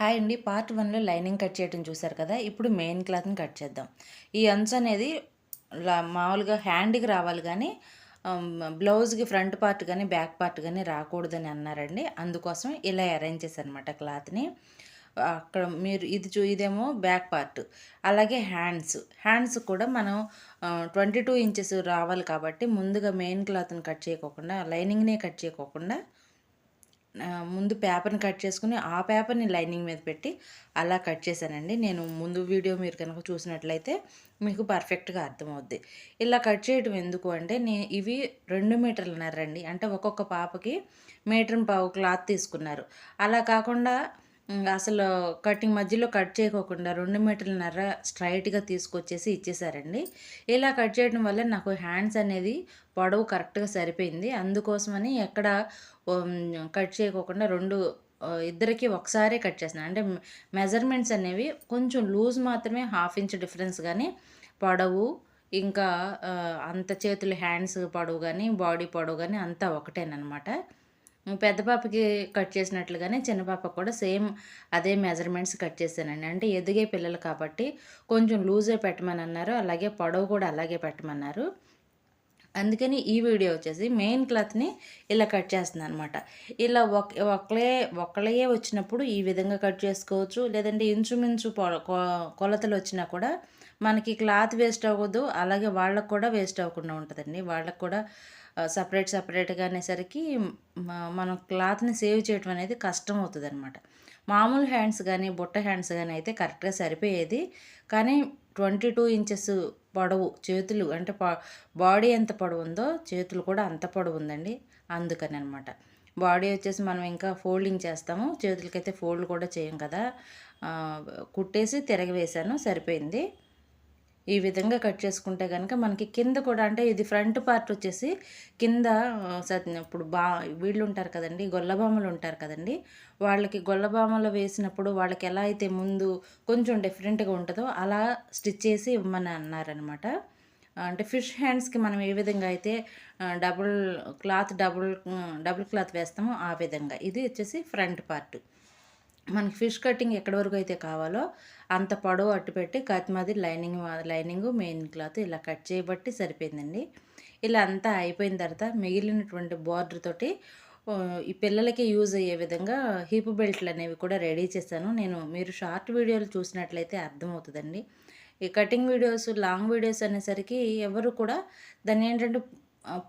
Hi అండి. Part వన్లో lining cut చేయడం చూసారు కదా? ఇప్పుడు మెయిన్ క్లాత్ని కట్ చేద్దాం. ఈ అంచు అనేది మామూలుగా హ్యాండ్కి రావాలి కానీ బ్లౌజ్కి ఫ్రంట్ పార్ట్ కానీ బ్యాక్ పార్ట్ కానీ రాకూడదని అన్నారండి. అందుకోసం ఇలా అరేంజ్ చేశారనమాట క్లాత్ని. అక్కడ మీరు ఇది చూ ఇదేమో బ్యాక్ పార్ట్. అలాగే హ్యాండ్స్. హ్యాండ్స్ కూడా మనం ట్వంటీ టూ ఇంచెస్ రావాలి కాబట్టి ముందుగా మెయిన్ క్లాత్ని కట్ చేయకోకుండా లైనింగ్నే కట్ చేయకోకుండా ముందు పేపర్ని కట్ చేసుకుని ఆ పేపర్ని లైనింగ్ మీద పెట్టి అలా కట్ చేశానండి. నేను ముందు వీడియో మీరు కనుక చూసినట్లయితే మీకు పర్ఫెక్ట్గా అర్థమవుద్ది. ఇలా కట్ చేయడం ఎందుకు అంటే నే ఇవి రెండు మీటర్లున్నారండి అంటే ఒక్కొక్క పాపకి మీటర్ పావు క్లాత్ తీసుకున్నారు. అలా కాకుండా అసలు కటింగ్ మధ్యలో కట్ చేయకోకుండా రెండు మీటర్లన్నర స్ట్రైట్గా తీసుకొచ్చేసి ఇచ్చేసారండి. ఇలా కట్ చేయడం వల్ల నాకు హ్యాండ్స్ అనేది పొడవు కరెక్ట్గా సరిపోయింది. అందుకోసమని ఎక్కడ కట్ చేయకోకుండా రెండు ఇద్దరికి ఒకసారే కట్ చేస్తున్నాను. అంటే మెజర్మెంట్స్ అనేవి కొంచెం లూజ్ మాత్రమే హాఫ్ ఇంచ్ డిఫరెన్స్ కానీ పొడవు ఇంకా అంత చేతులు హ్యాండ్స్ పొడవు కానీ బాడీ పొడవు కానీ అంతా ఒకటేనమాట పెద్ద పాపకి కట్ చేసినట్లుగానే చిన్న పాపకు కూడా సేమ్ అదే మెజర్మెంట్స్ కట్ చేశానండి. అంటే ఎదిగే పిల్లలు కాబట్టి కొంచెం లూజే పెట్టమని అన్నారు అలాగే పొడవు కూడా అలాగే పెట్టమన్నారు. అందుకని ఈ వీడియో వచ్చేసి మెయిన్ క్లాత్ని ఇలా కట్ చేస్తున్నాను అనమాట ఇలా ఒక ఒకలే ఒకలే వచ్చినప్పుడు ఈ విధంగా కట్ చేసుకోవచ్చు లేదంటే ఇంచుమించు పొ- కొ- కొలతలు వచ్చినా కూడా మనకి క్లాత్ వేస్ట్ అవ్వదు అలాగే వాళ్ళకు కూడా వేస్ట్ అవ్వకుండా ఉంటుందండి. వాళ్ళకు కూడా సపరేట్ సపరేట్గా అనేసరికి మనం క్లాత్ని సేవ్ చేయడం అనేది కష్టం అవుతుంది అనమాట మామూలు హ్యాండ్స్ కానీ బుట్ట హ్యాండ్స్ కానీ అయితే కరెక్ట్గా సరిపోయేది. కానీ ట్వంటీ టూ ఇంచెస్ పొడవు చేతులు అంటే బాడీ ఎంత పొడవు ఉందో చేతులు కూడా అంత పొడవు ఉందండి. అందుకని అనమాట బాడీ వచ్చేసి మనం ఇంకా ఫోల్డింగ్ చేస్తాము. చేతులకైతే ఫోల్డ్ కూడా చేయం కదా. కుట్టేసి తిరగవేశాను సరిపోయింది. ఈ విధంగా కట్ చేసుకుంటే కనుక మనకి కింద కూడా అంటే ఇది ఫ్రంట్ పార్ట్ వచ్చేసి కింద ఇప్పుడు బా వీళ్ళు ఉంటారు కదండి గొల్లబామలు ఉంటారు కదండి. వాళ్ళకి గొల్లబామలు వేసినప్పుడు వాళ్ళకి ఎలా అయితే ముందు కొంచెం డిఫరెంట్గా ఉంటుందో అలా స్టిచ్ చేసి ఇవ్వమని అన్నారనమాట అంటే ఫిష్ హ్యాండ్స్కి మనం ఏ విధంగా అయితే double cloth double double cloth వేస్తామో ఆ విధంగా. ఇది వచ్చేసి ఫ్రంట్ పార్ట్. మనకి ఫిష్ కటింగ్ ఎక్కడి వరకు అయితే కావాలో అంత పొడవు అట్టు పెట్టి కట్ మాది లైనింగ్ లైనింగ్ మెయిన్ క్లాత్ ఇలా కట్ చేయబట్టి సరిపోయిందండి. ఇలా అంతా అయిపోయిన తర్వాత మిగిలినటువంటి బార్డర్ తోటి ఈ పిల్లలకి యూజ్ అయ్యే విధంగా హిప్ బెల్ట్లు అనేవి కూడా రెడీ చేశాను. నేను మీరు షార్ట్ వీడియోలు చూసినట్లయితే అర్థమవుతుందండి. ఈ కటింగ్ వీడియోస్ లాంగ్ వీడియోస్ అనేసరికి ఎవరు కూడా దాన్ని ఏంటంటే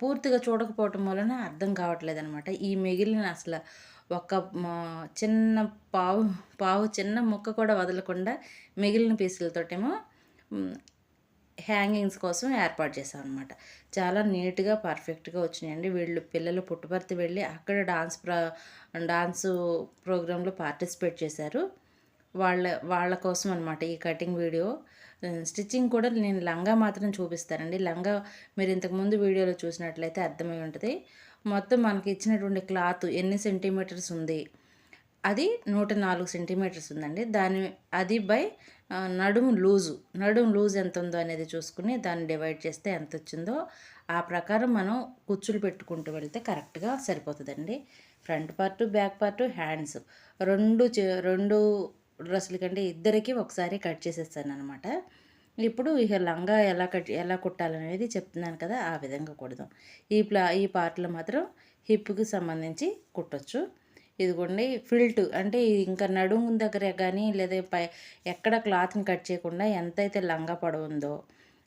పూర్తిగా చూడకపోవటం వలన అర్థం కావట్లేదు అనమాట ఈ మిగిలిన అసలు ఒక చిన్న పావు పావు చిన్న ముక్క కూడా వదలకుండా మిగిలిన పీసులతోటేమో హ్యాంగింగ్స్ కోసం ఏర్పాటు చేశాం అనమాట చాలా నీట్గా పర్ఫెక్ట్గా వచ్చినాయండి. వీళ్ళు పిల్లలు పుట్టుపర్తి వెళ్ళి అక్కడ డాన్స్ ప్ర డాన్స్ ప్రోగ్రాంలో పార్టిసిపేట్ చేశారు. వాళ్ళ వాళ్ళ కోసం అనమాట ఈ కటింగ్ వీడియో. స్టిచ్చింగ్ కూడా నేను లంగా మాత్రం చూపిస్తానండి. లంగా మీరు ఇంతకుముందు వీడియోలో చూసినట్లయితే అర్థమై ఉంటుంది. మొత్తం మనకి ఇచ్చినటువంటి క్లాత్ ఎన్ని సెంటీమీటర్స్ ఉంది? అది నూట నాలుగు సెంటీమీటర్స్ ఉందండి. దాని అది బై నడుము లూజు. నడుము లూజ్ ఎంత ఉందో అనేది చూసుకుని దాన్ని డివైడ్ చేస్తే ఎంత వచ్చిందో ఆ ప్రకారం మనం కుచ్చులు పెట్టుకుంటూ వెళ్తే కరెక్ట్గా సరిపోతుందండి. Front part back part hands. రెండు చే- రెండు డ్రెస్సుల కంటే ఇద్దరికి ఒకసారి కట్ చేసేస్తాను అనమాట ఇప్పుడు ఇక లంగా ఎలా కట్ ఎలా కుట్టాలనేది చెప్తున్నాను కదా ఆ విధంగా కుడదాం. ఈ ప్లా ఈ పార్ట్లో మాత్రం హిప్కి సంబంధించి కుట్టచ్చు. ఇదిగోండి ఫిల్ట్ అంటే ఇంకా నడుము దగ్గర కానీ లేదా పై ఎక్కడ క్లాత్ని కట్ చేయకుండా ఎంతైతే లంగా పొడవు ఉందో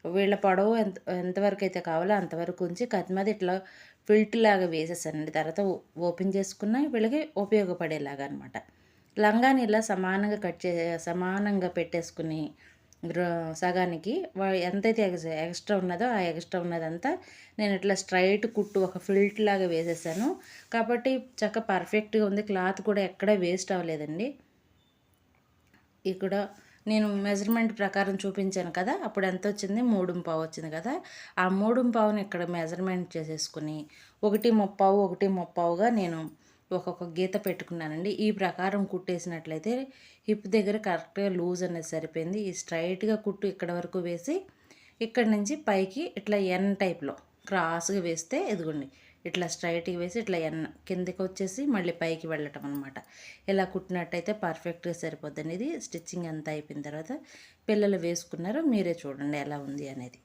వీళ్ళ పొడవు ఎంత ఎంతవరకు అయితే కావాలో అంతవరకు ఉంచి కత్తి మీద ఇట్లా ఫిల్ట్ లాగా వేసేసానండి తర్వాత ఓపెన్ చేసుకున్న వీళ్ళకి ఉపయోగపడేలాగా అనమాట లంగాని ఇలా సమానంగా కట్ చే సమానంగా పెట్టేసుకుని సగానికి ఎంతైతే ఎక్స్ ఎక్స్ట్రా ఉన్నదో ఆ ఎక్స్ట్రా ఉన్నదంతా నేను ఇట్లా స్ట్రైట్ కుట్టు ఒక ఫిల్ట్ లాగా వేసేసాను. కాబట్టి చక్క పర్ఫెక్ట్గా ఉంది. క్లాత్ కూడా ఎక్కడ వేస్ట్ అవ్వలేదండి. ఇక్కడ నేను మెజర్మెంట్ ప్రకారం చూపించాను కదా అప్పుడు ఎంత వచ్చింది? మూడు పావు వచ్చింది కదా. ఆ మూడు పావుని ఇక్కడ మెజర్మెంట్ చేసేసుకుని ఒకటి ముప్పావు ఒకటి ముప్పావుగా నేను ఒక్కొక్క గీత పెట్టుకున్నానండి. ఈ ప్రకారం కుట్టేసినట్లయితే హిప్ దగ్గర కరెక్ట్గా లూజ్ అనేది సరిపోయింది. ఈ స్ట్రైట్గా కుట్టు ఇక్కడ వరకు వేసి ఇక్కడ నుంచి పైకి ఇట్లా ఎన్ టైప్లో క్రాస్గా వేస్తే ఎదుగుండి ఇట్లా స్ట్రైట్గా వేసి ఇట్లా ఎన్న కిందకి వచ్చేసి మళ్ళీ పైకి వెళ్ళటం అనమాట ఇలా కుట్టినట్టయితే పర్ఫెక్ట్గా సరిపోద్ది ఇది స్టిచ్చింగ్ అంతా అయిపోయిన తర్వాత పిల్లలు వేసుకున్నారు మీరే చూడండి ఎలా ఉంది అనేది.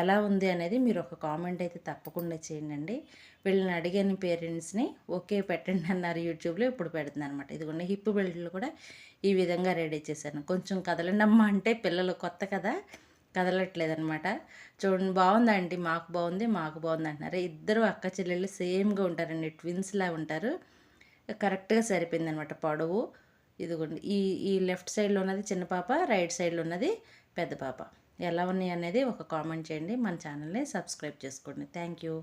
ఎలా ఉంది అనేది మీరు ఒక కామెంట్ అయితే తప్పకుండా చేయండి వీళ్ళని అడిగాను పేరెంట్స్ని ఓకే పెట్టండి అన్నారు యూట్యూబ్లో ఇప్పుడు పెడుతుంది అనమాట ఇదిగోండి హిప్ బెల్ట్లు కూడా ఈ విధంగా రెడీ చేశాను. కొంచెం కదలండమ్మా అంటే పిల్లలు కొత్త కదా. కదలట్లేదనమాట. చూడండి బాగుందండి మాకు బాగుంది మాకు బాగుంది అంటున్నారు. ఇద్దరు అక్క చెల్లెళ్ళు సేమ్గా ఉంటారండి ట్విన్స్లా ఉంటారు. కరెక్ట్గా సరిపోయింది అనమాట పొడవు. ఇదిగోండి ఈ ఈ లెఫ్ట్ సైడ్లో ఉన్నది చిన్న పాప రైట్ సైడ్లో ఉన్నది పెద్ద పాప. ఎలా ఉన్నాయి అనేది ఒక కామెంట్ చేయండి. మన ఛానల్ని సబ్స్క్రైబ్ చేసుకోండి. Thank you.